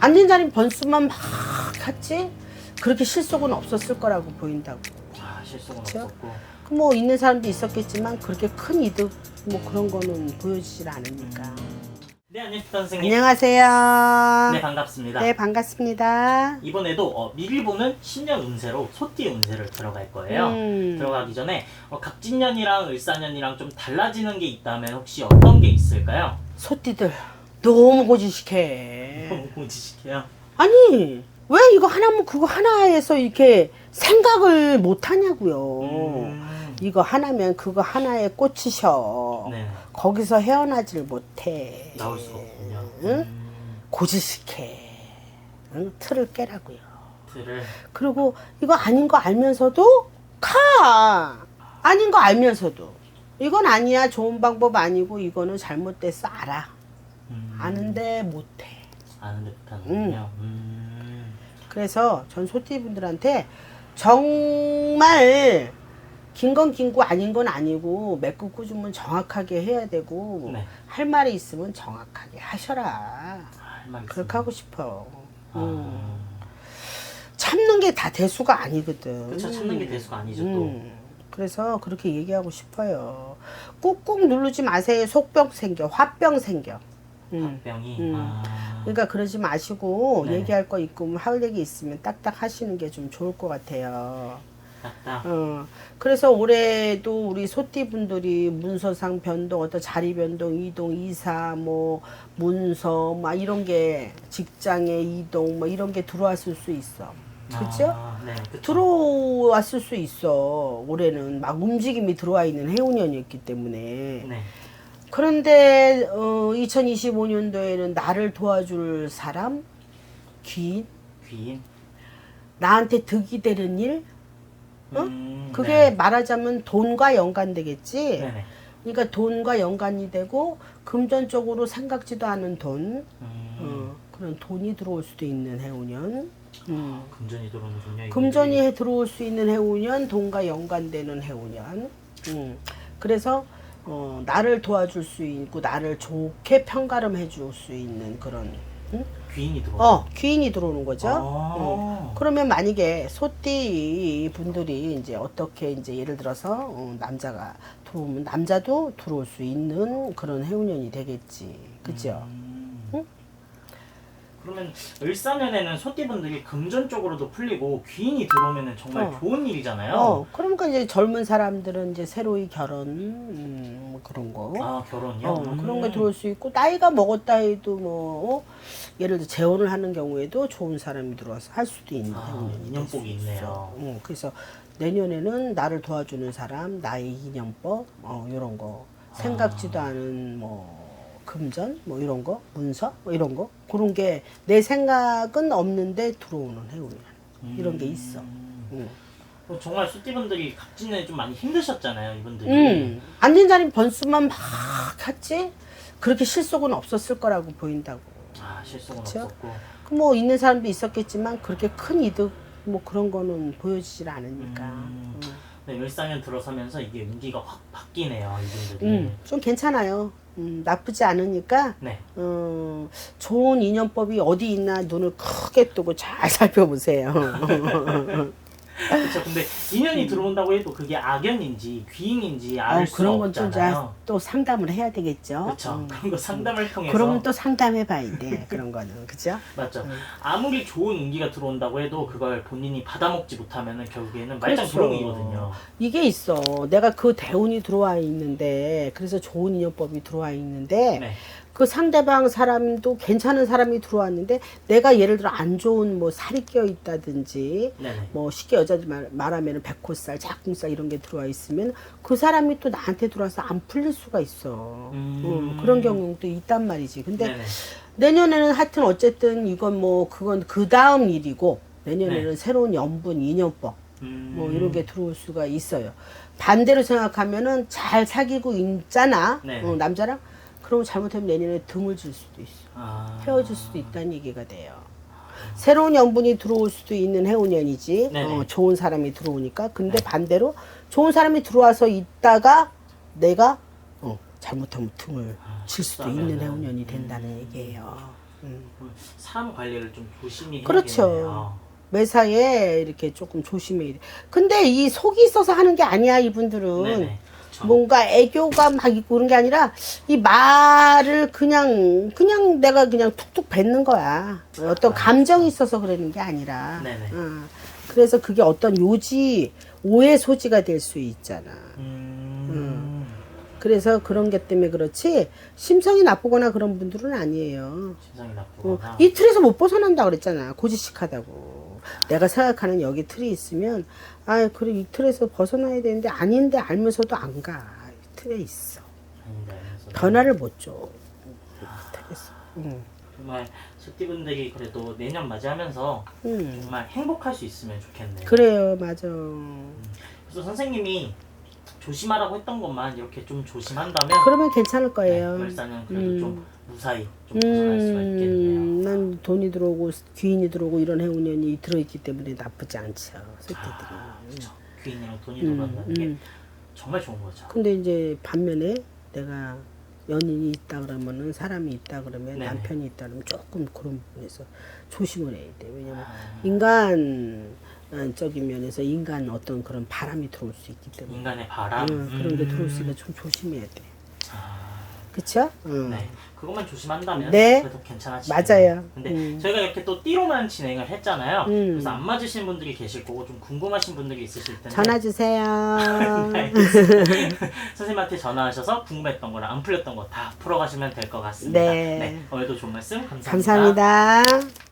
앉은 자리 번수만 막 갔지 그렇게 실속은 없었을 거라고 보인다고. 아, 실속은 그쵸? 없었고. 그뭐 있는 사람도 있었겠지만 그렇게 큰 이득 뭐 그런 거는 보여지질 않으니까. 네, 안녕하십니까 선생님. 안녕하세요. 네, 반갑습니다. 네, 반갑습니다. 이번에도 어, 미리 보는 신년 운세로 소띠 운세를 들어갈 거예요. 음. 들어가기 전에 어, 갑진년이랑 을사년이랑 좀 달라지는 게 있다면 혹시 어떤 게 있을까요? 소띠들 너무 고지식해. 너무 고지식해요. 아니 왜 이거 하나면 그거 하나에서 이렇게 생각을 못 하냐고요. 음. 이거 하나면 그거 하나에 꽂히셔. 네, 거기서 헤어나질 못해. 나올 수가 없군요. 응? 음, 고지식해. 응? 틀을 깨라고요. 틀을 그리고 이거 아닌 거 알면서도 가. 아닌 거 알면서도 이건 아니야 좋은 방법 아니고 이거는 잘못됐어 알아. 음, 아는데 못해. 아는데 못하는군요. 음. 그래서 전 소띠분들한테 정말 긴 건 긴고 아닌 건 아니고 맺고 꾸주면 정확하게 해야 되고 네. 할 말이 있으면 정확하게 하셔라. 할말 그렇게 하고 싶어요. 음. 아, 참는 게 다 대수가 아니거든. 그쵸, 참는 게 대수가 아니죠, 또. 음. 그래서 그렇게 얘기하고 싶어요. 꾹꾹 누르지 마세요. 속병 생겨, 화병 생겨. 음. 병이 음. 아, 그러니까 그러지 마시고 네. 얘기할 거 있고 할 얘기 있으면 딱딱 하시는 게 좀 좋을 것 같아요. 딱딱 어, 그래서 올해도 우리 소띠 분들이 문서상 변동, 어떤 자리 변동, 이동, 이사, 뭐 문서, 막 이런 게 직장의 이동, 뭐 이런 게 들어왔을 수 있어. 그렇죠? 아, 네, 그쵸. 들어왔을 수 있어. 올해는 막 움직임이 들어와 있는 해운년이었기 때문에. 네. 그런데 어, 2025년도에는 나를 도와줄 사람, 귀인, 귀인. 나한테 득이 되는 일, 어? 음, 그게 네. 말하자면 돈과 연관되겠지. 네네. 그러니까 돈과 연관이 되고 금전적으로 생각지도 않은 돈, 음, 어, 그런 돈이 들어올 수도 있는 해운년. 음. 금전이 들어오는군요. 이분들이. 금전이 해- 들어올 수 있는 해운년, 돈과 연관되는 해운년. 음. 그래서 어, 나를 도와줄 수 있고 나를 좋게 평가름 해 줄 수 있는 그런 응? 귀인이 들어오. 어 귀인이 들어오는 거죠. 아. 어. 그러면 만약에 소띠 분들이 이제 어떻게 이제 예를 들어서 어, 남자가 들어오면 남자도 들어올 수 있는 그런 해운년이 되겠지. 그죠? 음. 응? 그러면 을사년에는 소띠분들이 금전적으로도 풀리고 귀인이 들어오면은 정말 어. 좋은 일이잖아요. 어, 그러니까 이제 젊은 사람들은 이제 새로이 결혼 음, 뭐 그런 거. 아 결혼이요? 어, 음. 그런 게 들어올 수 있고 나이가 먹었다 해도 뭐 어? 예를 들어 재혼을 하는 경우에도 좋은 사람이 들어와서 할 수도 있는 아, 인연복이 수 있네요. 있어. 어, 그래서 내년에는 나를 도와주는 사람, 나의 인연법, 어, 이런 거 생각지도 아. 않은 뭐 금전, 뭐 이런 거, 문서, 뭐 이런 거 그런 게 내 생각은 없는데 들어오는 해운년 이런 게 있어. 음. 음. 어, 정말 소띠분들이 갑진년에 좀 많이 힘드셨잖아요, 이분들이. 음, 앉은 자리 번수만 막 갔지 그렇게 실속은 없었을 거라고 보인다고. 아 실속은 그쵸? 없었고. 그뭐 있는 사람도 있었겠지만 그렇게 큰 이득 뭐 그런 거는 보여지질 않으니까. 음. 음. 네, 을사년 들어서면서 이게 운기가 확 바뀌네요, 이분들이. 음, 좀 괜찮아요. 음, 나쁘지 않으니까 네. 어, 좋은 인연법이 어디 있나 눈을 크게 뜨고 잘 살펴보세요. 그렇죠. 근데 인연이 들어온다고 해도 그게 악연인지 귀인인지 알 어, 수가 그런 건 좀 없잖아요. 또 상담을 해야 되겠죠. 그렇죠. 음. 그런 거 상담을 통해서 그러면 또 상담해 봐야 돼. 그런 거는. 그죠? 맞죠. 음. 아무리 좋은 운기가 들어온다고 해도 그걸 본인이 받아먹지 못하면은 결국에는 말짱 그렇죠. 조롱이거든요. 이게 있어. 내가 그 대운이 들어와 있는데, 그래서 좋은 인연법이 들어와 있는데, 네. 그 상대방 사람도 괜찮은 사람이 들어왔는데, 내가 예를 들어 안 좋은 뭐 살이 껴 있다든지, 네네. 뭐 쉽게 여자들 말, 말하면 백호살, 작궁살 이런 게 들어와 있으면 그 사람이 또 나한테 들어와서 안 풀릴 수가 있어. 음. 음, 그런 경우도 있단 말이지. 근데 네네. 내년에는 하여튼 어쨌든 이건 뭐 그건 그 다음 일이고 내년에는 네. 새로운 연분, 인연법 음. 뭐 이런 게 들어올 수가 있어요. 반대로 생각하면은 잘 사귀고 있잖아. 네. 어, 남자랑 그러면 잘못하면 내년에 등을 질 수도 있어. 아. 헤어질 수도 있다는 얘기가 돼요. 새로운 연분이 들어올 수도 있는 해운년이지. 네네. 어, 좋은 사람이 들어오니까. 근데 반대로 좋은 사람이 들어와서 있다가 내가 어, 잘못하면 등을 아, 칠 수도 있는 해운년이 음. 된다는 얘기예요. 사람 관리를 좀 조심히 그렇죠. 해야겠네요. 매사에 이렇게 조금 조심해야 돼. 근데 이 속이 있어서 하는 게 아니야 이분들은. 네네. 그쵸. 뭔가 애교가 막 있고 그런 게 아니라 이 말을 그냥 그냥 내가 그냥 툭툭 뱉는 거야. 어떤 감정이 있어서 그러는 게 아니라. 네네. 어. 그래서 그게 어떤 요지 오해 소지가 될 수 있잖아. 음. 그래서 그런 게 때문에 그렇지 심성이 나쁘거나 그런 분들은 아니에요. 심상이 어, 나쁘거나. 이 틀에서 못 벗어난다 그랬잖아. 고지식하다고. 내가 생각하는 여기 틀이 있으면 아 그래 이 틀에서 벗어나야 되는데 아닌데 알면서도 안 가. 이 틀에 있어. 변화를 못 줘. 이 틀에서. 응. 정말 소띠분들이 그래도 내년 맞이하면서 응. 정말 행복할 수 있으면 좋겠네요. 그래요, 맞아. 그래서 선생님이 조심하라고 했던 것만 이렇게 좀 조심한다면 그러면 괜찮을 네, 거예요. 열사는 그래도 음. 좀 무사히 좀 벗어날 수가 있겠네요. 음, 난 돈이 들어오고 귀인이 들어오고 이런 해운년이 들어있기 때문에 나쁘지 않죠. 소띠들이. 아, 그렇죠. 귀인이랑 돈이 음, 들어간다는 게 음. 정말 좋은 거죠. 근데 이제 반면에 내가 연인이 있다 그러면은 사람이 있다 그러면 네네. 남편이 있다 그러면 조금 그런 부분에서 조심을 해야 돼. 왜냐면 아, 인간 어, 적인 면에서 인간 어떤 그런 바람이 들어올 수 있기 때문에 인간의 바람 응, 그런 게 음. 들어올 수 있으니까 좀 조심해야 돼. 아, 그쵸? 응. 네, 그것만 조심한다면 네. 그래도 괜찮아지. 맞아요. 근데 음. 저희가 이렇게 또 띠로만 진행을 했잖아요. 음. 그래서 안 맞으신 분들이 계실 거고 좀 궁금하신 분들이 있으실 텐데 전화 주세요. 네, 알겠습니다. 선생님한테 전화하셔서 궁금했던 거랑 안 풀렸던 거 다 풀어가시면 될 것 같습니다. 네. 오늘도 좋은 말씀 감사합니다. 감사합니다.